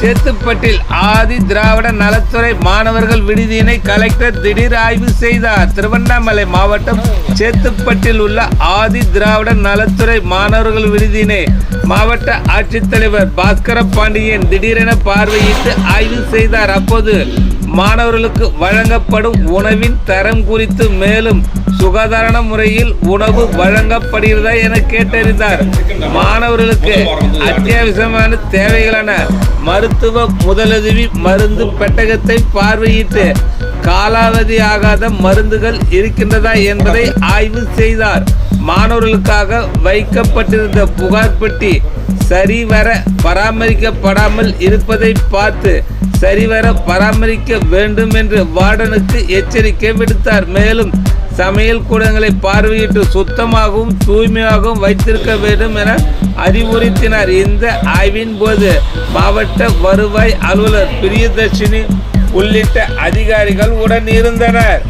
சேத்துப்பட்டில் ஆதி திராவிட நலத்துறை மாணவர்கள் விடுதியினை கலெக்டர் திடீர் ஆய்வு செய்தார். திருவண்ணாமலை மாவட்டம் சேத்துப்பட்டில் உள்ள ஆதி திராவிட நலத்துறை மாணவர்கள் விடுதியினை மாவட்ட ஆட்சித்தலைவர் பாஸ்கர பாண்டியன் திடீரென பார்வையிட்டு ஆய்வு செய்தார். அப்போது மாணவர்களுக்கு வழங்கப்படும் உணவின் தரம் குறித்து மேலும் சுகாதார முறையில் உணவு வழங்கப்படுகிறதா என கேட்டறிந்தார். மாணவர்களுக்கு அத்தியாவசியமான தேவைகளான மருத்துவ முதலுதவி மருந்து பெட்டகத்தை பார்வையிட்டு காலாவதி ஆகாத மருந்துகள் இருக்கின்றதா என்பதை ஆய்வு செய்தார். மாணவர்களுக்காக வைக்கப்பட்டிருந்த புகார் பெட்டி சரிவர பராமரிக்கப்படாமல் இருப்பதை பார்த்து சரிவர பராமரிக்க வேண்டும் என்று வார்டனுக்கு எச்சரிக்கை விடுத்தார். மேலும் சமையல் கூடங்களை பார்வையிட்டு சுத்தமாகவும் தூய்மையாகவும் வைத்திருக்க வேண்டும் என அறிவுறுத்தினார். இந்த ஆய்வின் போது மாவட்ட வருவாய் அலுவலர் பிரியதர்ஷினி உள்ளிட்ட அதிகாரிகள் உடன் இருந்தனர்.